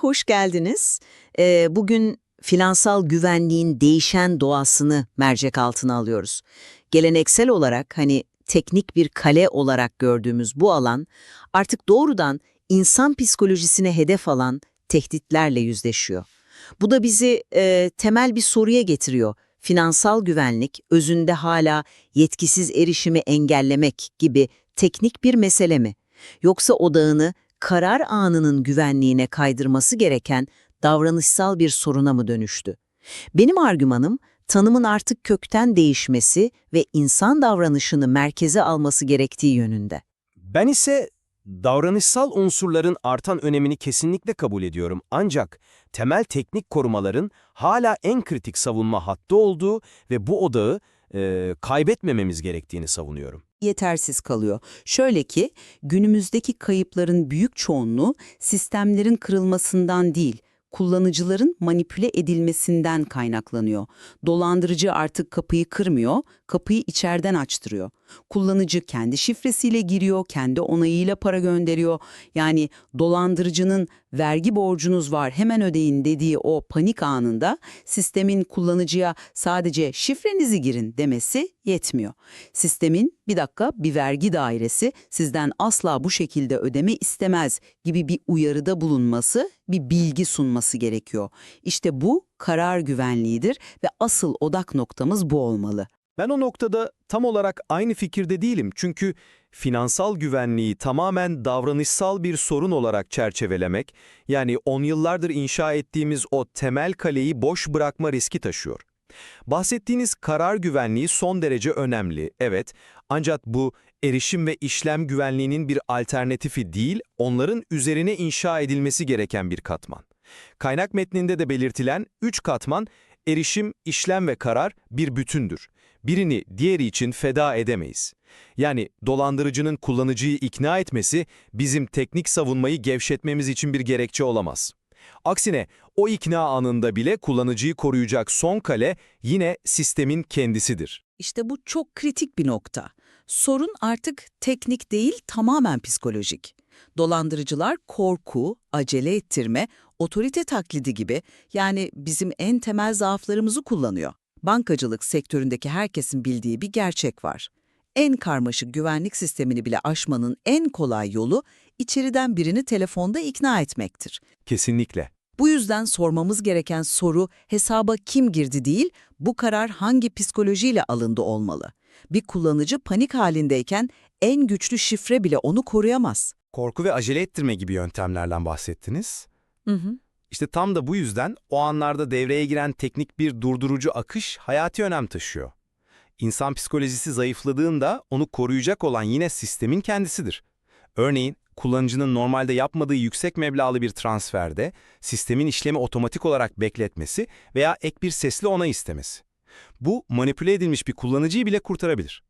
Hoş geldiniz. Ee, bugün finansal güvenliğin değişen doğasını mercek altına alıyoruz. Geleneksel olarak hani teknik bir kale olarak gördüğümüz bu alan artık doğrudan insan psikolojisine hedef alan tehditlerle yüzleşiyor. Bu da bizi e, temel bir soruya getiriyor. Finansal güvenlik özünde hala yetkisiz erişimi engellemek gibi teknik bir mesele mi? Yoksa odağını karar anının güvenliğine kaydırması gereken davranışsal bir soruna mı dönüştü? Benim argümanım tanımın artık kökten değişmesi ve insan davranışını merkeze alması gerektiği yönünde. Ben ise davranışsal unsurların artan önemini kesinlikle kabul ediyorum. Ancak temel teknik korumaların hala en kritik savunma hattı olduğu ve bu odağı e, kaybetmememiz gerektiğini savunuyorum. yetersiz kalıyor. Şöyle ki günümüzdeki kayıpların büyük çoğunluğu sistemlerin kırılmasından değil, kullanıcıların manipüle edilmesinden kaynaklanıyor. Dolandırıcı artık kapıyı kırmıyor, kapıyı içeriden açtırıyor. Kullanıcı kendi şifresiyle giriyor, kendi onayıyla para gönderiyor. Yani dolandırıcının vergi borcunuz var hemen ödeyin dediği o panik anında sistemin kullanıcıya sadece şifrenizi girin demesi yetmiyor. Sistemin bir dakika bir vergi dairesi sizden asla bu şekilde ödeme istemez gibi bir uyarıda bulunması, bir bilgi sunması gerekiyor. İşte bu karar güvenliğidir ve asıl odak noktamız bu olmalı. Ben o noktada tam olarak aynı fikirde değilim çünkü finansal güvenliği tamamen davranışsal bir sorun olarak çerçevelemek, yani on yıllardır inşa ettiğimiz o temel kaleyi boş bırakma riski taşıyor. Bahsettiğiniz karar güvenliği son derece önemli, evet, ancak bu erişim ve işlem güvenliğinin bir alternatifi değil, onların üzerine inşa edilmesi gereken bir katman. Kaynak metninde de belirtilen üç katman, erişim, işlem ve karar bir bütündür. Birini diğeri için feda edemeyiz. Yani dolandırıcının kullanıcıyı ikna etmesi bizim teknik savunmayı gevşetmemiz için bir gerekçe olamaz. Aksine o ikna anında bile kullanıcıyı koruyacak son kale yine sistemin kendisidir. İşte bu çok kritik bir nokta. Sorun artık teknik değil, tamamen psikolojik. Dolandırıcılar korku, acele ettirme, otorite taklidi gibi yani bizim en temel zaaflarımızı kullanıyor. Bankacılık sektöründeki herkesin bildiği bir gerçek var. En karmaşık güvenlik sistemini bile aşmanın en kolay yolu içeriden birini telefonda ikna etmektir. Kesinlikle. Bu yüzden sormamız gereken soru hesaba kim girdi değil, bu karar hangi psikolojiyle alındı olmalı. Bir kullanıcı panik halindeyken en güçlü şifre bile onu koruyamaz. Korku ve acele ettirme gibi yöntemlerden bahsettiniz. Hı hı. İşte tam da bu yüzden o anlarda devreye giren teknik bir durdurucu akış hayati önem taşıyor. İnsan psikolojisi zayıfladığında onu koruyacak olan yine sistemin kendisidir. Örneğin kullanıcının normalde yapmadığı yüksek meblağlı bir transferde sistemin işlemi otomatik olarak bekletmesi veya ek bir sesli onay istemesi. Bu manipüle edilmiş bir kullanıcıyı bile kurtarabilir.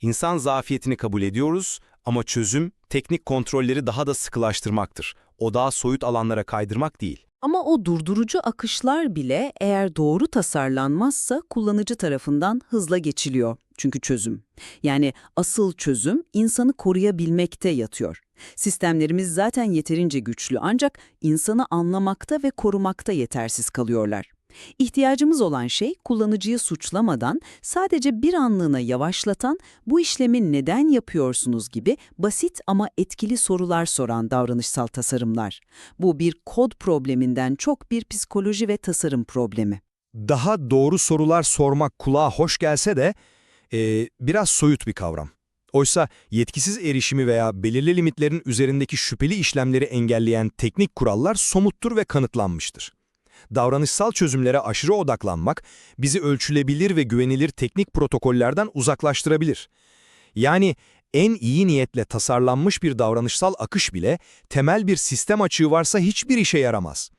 İnsan zafiyetini kabul ediyoruz ama çözüm teknik kontrolleri daha da sıkılaştırmaktır. Odağı soyut alanlara kaydırmak değil. Ama o durdurucu akışlar bile eğer doğru tasarlanmazsa kullanıcı tarafından hızla geçiliyor. Çünkü çözüm. Yani asıl çözüm insanı koruyabilmekte yatıyor. Sistemlerimiz zaten yeterince güçlü ancak insanı anlamakta ve korumakta yetersiz kalıyorlar. İhtiyacımız olan şey kullanıcıyı suçlamadan sadece bir anlığına yavaşlatan, bu işlemi neden yapıyorsunuz gibi basit ama etkili sorular soran davranışsal tasarımlar. Bu bir kod probleminden çok bir psikoloji ve tasarım problemi. Daha doğru sorular sormak kulağa hoş gelse de e, biraz soyut bir kavram. Oysa yetkisiz erişimi veya belirli limitlerin üzerindeki şüpheli işlemleri engelleyen teknik kurallar somuttur ve kanıtlanmıştır. Davranışsal çözümlere aşırı odaklanmak bizi ölçülebilir ve güvenilir teknik protokollerden uzaklaştırabilir. Yani en iyi niyetle tasarlanmış bir davranışsal akış bile temel bir sistem açığı varsa hiçbir işe yaramaz.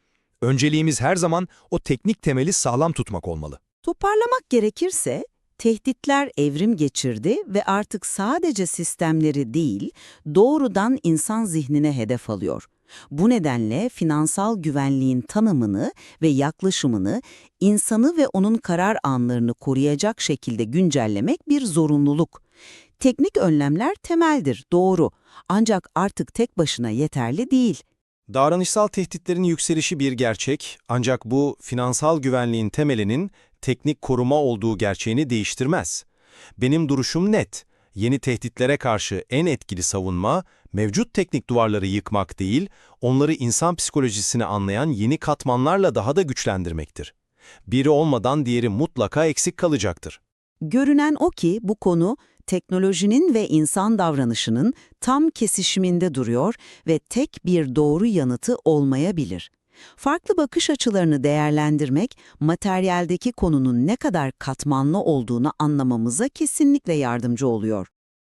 Önceliğimiz her zaman o teknik temeli sağlam tutmak olmalı. Toparlamak gerekirse, tehditler evrim geçirdi ve artık sadece sistemleri değil, doğrudan insan zihnine hedef alıyor. Bu nedenle finansal güvenliğin tanımını ve yaklaşımını insanı ve onun karar anlarını koruyacak şekilde güncellemek bir zorunluluk. Teknik önlemler temeldir, doğru. Ancak artık tek başına yeterli değil. Davranışsal tehditlerin yükselişi bir gerçek ancak bu finansal güvenliğin temelinin teknik koruma olduğu gerçeğini değiştirmez. Benim duruşum net. Yeni tehditlere karşı en etkili savunma, mevcut teknik duvarları yıkmak değil, onları insan psikolojisini anlayan yeni katmanlarla daha da güçlendirmektir. Biri olmadan diğeri mutlaka eksik kalacaktır. Görünen o ki bu konu teknolojinin ve insan davranışının tam kesişiminde duruyor ve tek bir doğru yanıtı olmayabilir. Farklı bakış açılarını değerlendirmek, materyaldeki konunun ne kadar katmanlı olduğunu anlamamıza kesinlikle yardımcı oluyor.